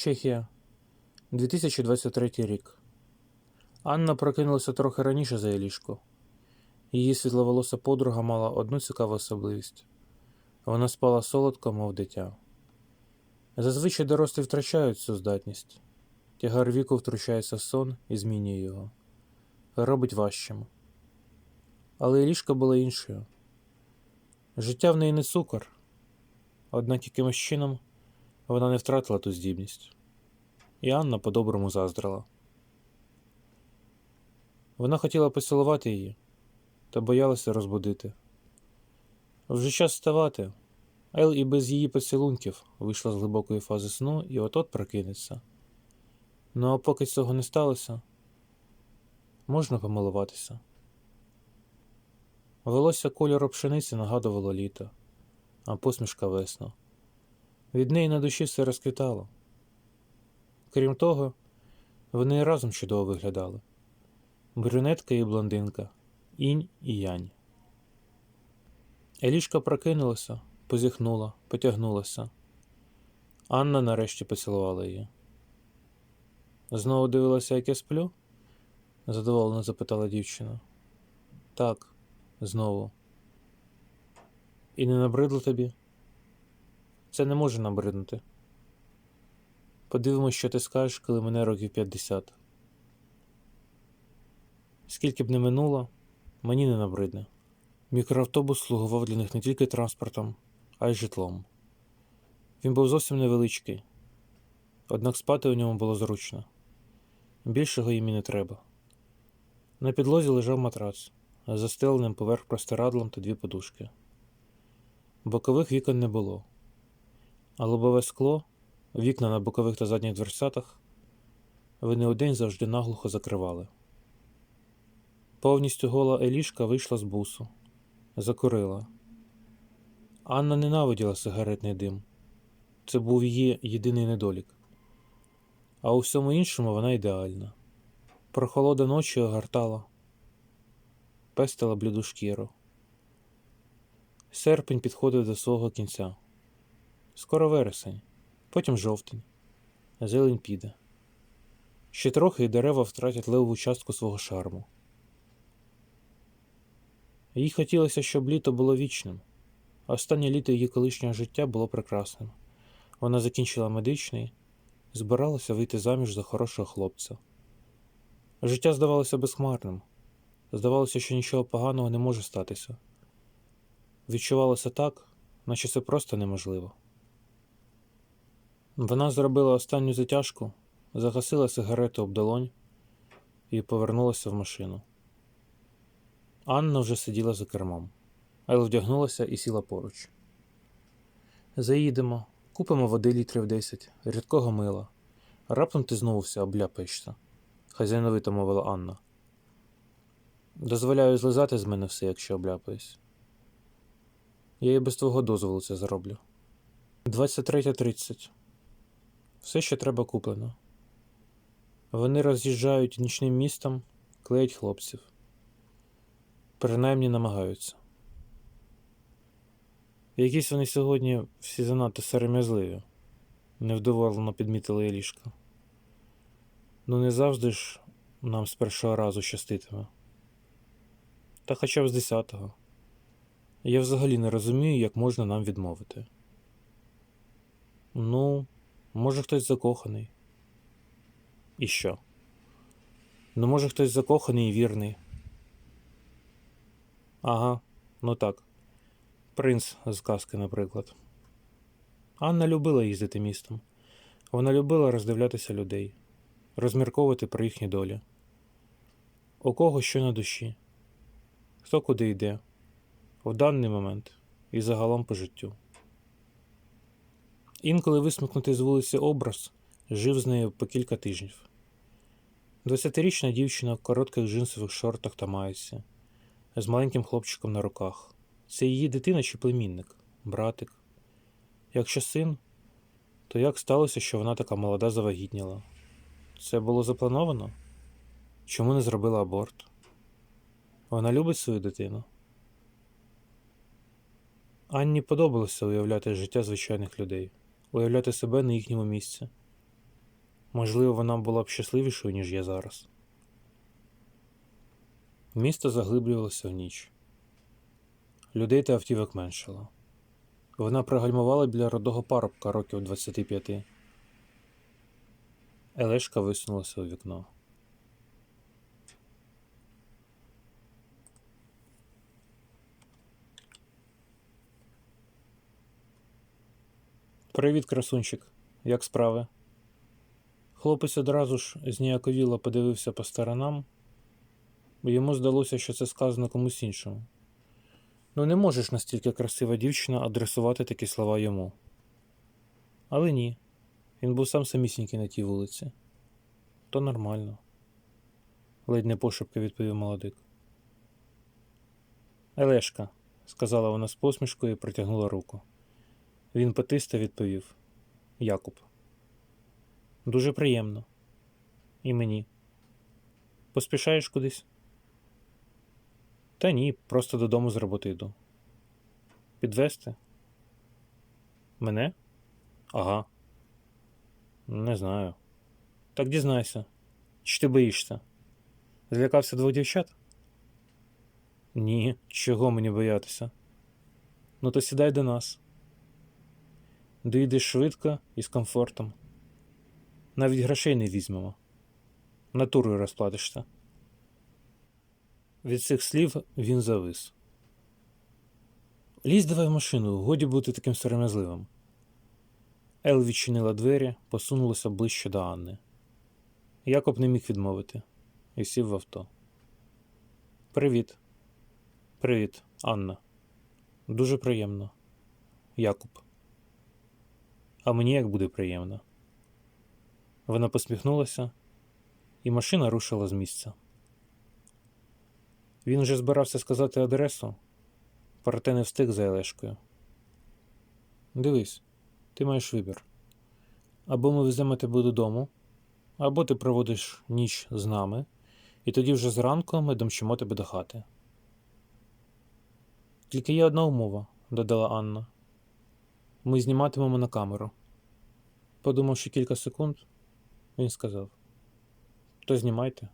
Чехія, 2023 рік. Анна прокинулася трохи раніше за Елішку. Її світловолоса подруга мала одну цікаву особливість вона спала солодко, мов дитя. Зазвичай дорослі втрачають цю здатність. Тягар віку втручається в сон і змінює його, робить важчим. Але Елішка була іншою. Життя в неї не цукор, однак якимось чином вона не втратила ту здібність, і Анна по-доброму заздрила. Вона хотіла поцілувати її, та боялася розбудити. Вже час вставати. Ел і без її поцілунків вийшла з глибокої фази сну і от-от прокинеться. Ну а поки цього не сталося, можна помилуватися. Волосся кольору пшениці нагадувало літо, а посмішка весну. Від неї на душі все розквітало. Крім того, вони разом чудово виглядали брюнетка і блондинка, інь і янь. Елішка прокинулася, позіхнула, потягнулася. Анна нарешті поцілувала її. Знову дивилася, як я сплю? задоволено запитала дівчина. Так, знову. І не набридло тобі? Це не може набриднути. Подивимось, що ти скажеш, коли мене років 50. Скільки б не минуло, мені не набридне. Мікроавтобус слугував для них не тільки транспортом, а й житлом. Він був зовсім невеличкий, однак спати у ньому було зручно. Більшого їм і не треба. На підлозі лежав матрац, застеленим поверх простирадлом та дві подушки. Бокових вікон не було, лобове скло, вікна на бокових та задніх дверцятах, вони удень завжди наглухо закривали. Повністю гола Елішка вийшла з бусу, закурила. Анна ненавиділа сигаретний дим. Це був її єдиний недолік. А у всьому іншому вона ідеальна. Прохолода ночі огортала, пестила бліду шкіру. Серпень підходив до свого кінця. Скоро вересень, потім жовтень, зелень піде. Ще трохи і дерева втратять левову частку свого шарму. Їй хотілося, щоб літо було вічним. Останнє літо її колишнього життя було прекрасним. Вона закінчила медичний, збиралася вийти заміж за хорошого хлопця. Життя здавалося безхмарним. Здавалося, що нічого поганого не може статися. Відчувалося так, наче це просто неможливо. Вона зробила останню затяжку, загасила сигарету об долонь і повернулася в машину. Анна вже сиділа за кермом, Ел вдягнулася і сіла поруч. Заїдемо, купимо води літрів десять, рідкого мила. Раптом ти знову все обляпаєшся, хазяйновито мовила Анна. Дозволяю злизати з мене все, якщо обляпаюсь. Я і без твого дозволу це зроблю. 23.30. Все, що треба куплено. Вони роз'їжджають нічним містом, клеять хлопців. Принаймні намагаються. Якісь вони сьогодні всі занадто сором'язливі, невдоволено підмітила Елішка. Ну не завжди ж нам з першого разу щаститиме. Та хоча б з десятого. Я взагалі не розумію, як можна нам відмовити. Ну, може, хтось закоханий. І що? Ну, може, хтось закоханий і вірний. Ага, ну так. Принц з казки, наприклад. Анна любила їздити містом. Вона любила роздивлятися людей, розмірковувати про їхні долі. У кого що на душі, хто куди йде, в даний момент і загалом по життю. Інколи висмикнутий з вулиці образ жив з нею по кілька тижнів. Двадцятирічна дівчина в коротких джинсових шортах та майці з маленьким хлопчиком на руках. Це її дитина чи племінник, братик. Якщо син, то як сталося, що вона така молода завагітніла? Це було заплановано? Чому не зробила аборт? Вона любить свою дитину. Анні подобалося уявляти життя звичайних людей, уявляти себе на їхньому місці. Можливо, вона була б щасливішою, ніж я зараз. Місто заглиблювалося в ніч. Людей та автівок меншало. Вона пригальмувала біля родого парубка років 25. Елешка висунулася у вікно. Привіт, красунчик. Як справи? Хлопець одразу ж зніяковіло подивився по сторонам, бо йому здалося, що це сказано комусь іншому. Ну, не можеш настільки красива дівчина адресувати такі слова йому. Але ні, він був сам самісінький на тій вулиці. То нормально. ледь не пошепки відповів молодик. Елешка, сказала вона з посмішкою і протягнула руку. Він потисто відповів Якуб. Дуже приємно. І мені. Поспішаєш кудись? Та ні, просто додому з роботи йду. Підвести? Мене? Ага. Не знаю. Так дізнайся. Чи ти боїшся? Злякався двох дівчат? Ні, чого мені боятися? Ну то сідай до нас. Доїдеш швидко і з комфортом. Навіть грошей не візьмемо. Натурою розплатишся. Від цих слів він завис. Лізь давай в машину, годі бути таким сором'язливим. Ел відчинила двері, посунулася ближче до Анни. Якоб не міг відмовити і сів в авто. Привіт. Привіт, Анна. Дуже приємно. Якуб. А мені як буде приємно. Вона посміхнулася, і машина рушила з місця. Він вже збирався сказати адресу, проте не встиг за Елешкою. Дивись, ти маєш вибір. Або ми веземо тебе додому, або ти проводиш ніч з нами, і тоді вже зранку ми домчимо тебе до хати. Тільки є одна умова, додала Анна. Ми зніматимемо на камеру. Подумавши кілька секунд, він сказав: То знімайте.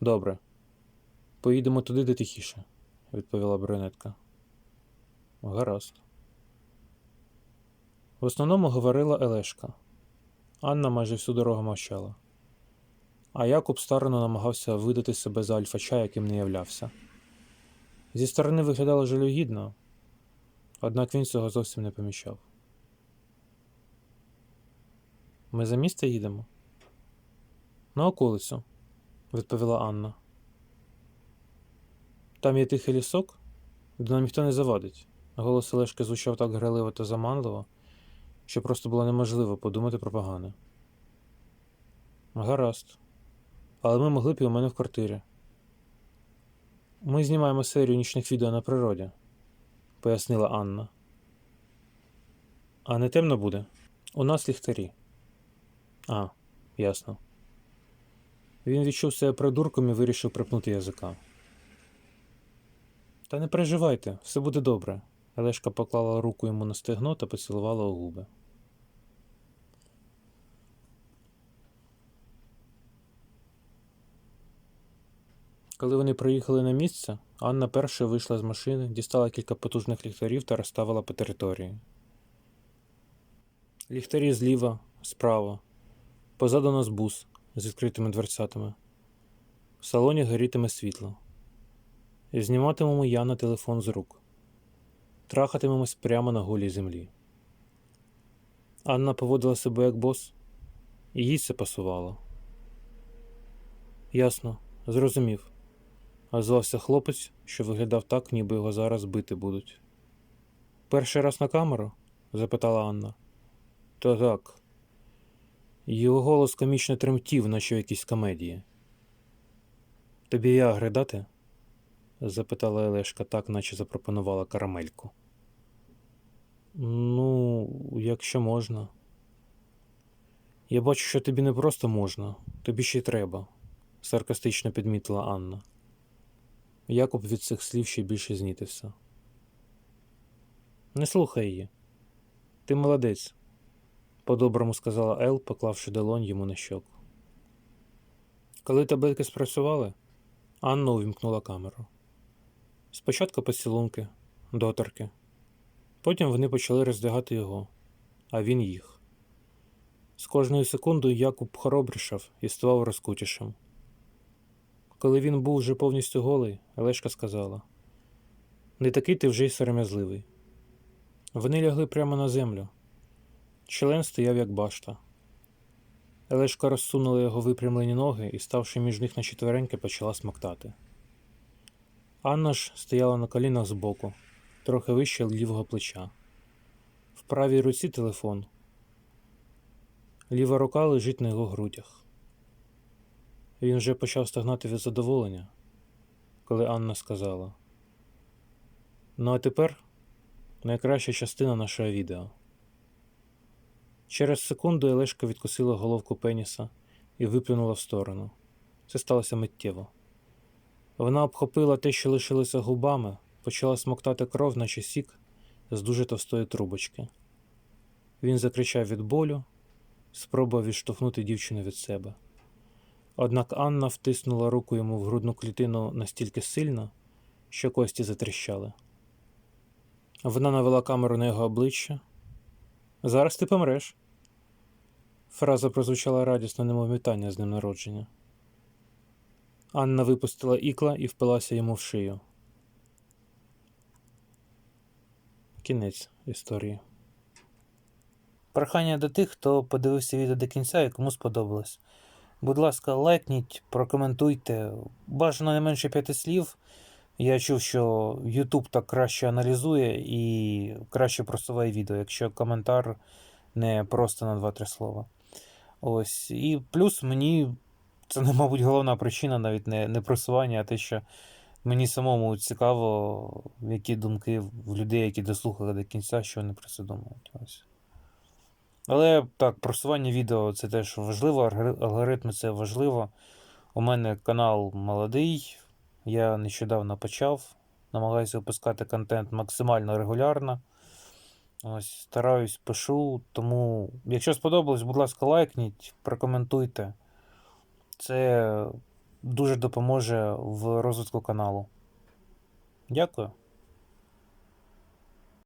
Добре. Поїдемо туди, де тихіше, відповіла брюнетка. Гаразд. В основному говорила Елешка. Анна майже всю дорогу мовчала. А Якуб старано намагався видати себе за альфача, яким не являвся. Зі сторони виглядало жалюгідно, однак він цього зовсім не помічав. Ми за місто їдемо? На околицю, відповіла Анна. Там є тихий лісок, де нам ніхто не завадить. Голос Олешки звучав так граливо та заманливо, що просто було неможливо подумати про погане. Гаразд. Але ми могли б і у мене в квартирі. Ми знімаємо серію нічних відео на природі, пояснила Анна. А не темно буде? У нас ліхтарі. А, ясно. Він відчув себе придурком і вирішив припнути язика. Та не переживайте, все буде добре. Олешка поклала руку йому на стегно та поцілувала у губи. Коли вони приїхали на місце, Анна перша вийшла з машини, дістала кілька потужних ліхтарів та розставила по території. Ліхтарі зліва, справа, позаду нас бус з відкритими дверцятами. В салоні горітиме світло. Зніматимемо я на телефон з рук. Трахатимемось прямо на голій землі. Анна поводила себе як бос, і їй це пасувало. Ясно, зрозумів. Озвався хлопець, що виглядав так, ніби його зараз бити будуть. Перший раз на камеру? запитала Анна. Та так. Його голос комічно тремтів, наче в якійсь комедії. Тобі ягри дати? запитала Елешка так, наче запропонувала карамельку. Ну, якщо можна. Я бачу, що тобі не просто можна, тобі ще й треба, саркастично підмітила Анна. Якоб від цих слів ще більше знітився. Не слухай її. Ти молодець. по-доброму сказала Ел, поклавши долонь йому на щоку. Коли таблетки спрацювали, Анна увімкнула камеру. Спочатку поцілунки, доторки. Потім вони почали роздягати його, а він їх. З кожною секундою Якуб хоробрішав і ставав розкутішим. Коли він був вже повністю голий, Олешка сказала: Не такий ти вже й сором'язливий. Вони лягли прямо на землю. Член стояв як башта. Елешка розсунула його випрямлені ноги і, ставши між них на четвереньки, почала смоктати. Анна ж стояла на колінах збоку, трохи вище лівого плеча. В правій руці телефон. Ліва рука лежить на його грудях. Він вже почав стогнати від задоволення, коли Анна сказала: Ну, а тепер найкраща частина нашого відео. Через секунду Елешка відкусила головку пеніса і виплюнула в сторону. Це сталося миттєво. Вона обхопила те, що лишилося губами, почала смоктати кров, наче сік з дуже товстої трубочки. Він закричав від болю, спробував відштовхнути дівчину від себе. Однак Анна втиснула руку йому в грудну клітину настільки сильно, що кості затріщали. Вона навела камеру на його обличчя. Зараз ти помреш. Фраза прозвучала радісно, немов вітання з днем народження. Анна випустила ікла і впилася йому в шию. Кінець історії. Прохання до тих, хто подивився відео до кінця і кому сподобалось. Будь ласка, лайкніть, прокоментуйте. Бажано не менше п'яти слів. Я чув, що YouTube так краще аналізує і краще просуває відео, якщо коментар не просто на 2-3 слова. Ось. І плюс мені це, не, мабуть, головна причина, навіть не, не просування, а те, що мені самому цікаво, які думки в людей, які дослухали до кінця, що вони про це думають. Ось. Але так, просування відео це теж важливо, алгоритми це важливо. У мене канал молодий, я нещодавно почав. Намагаюся випускати контент максимально регулярно. Ось, стараюсь, пишу. Тому, якщо сподобалось, будь ласка, лайкніть, прокоментуйте. Це дуже допоможе в розвитку каналу. Дякую.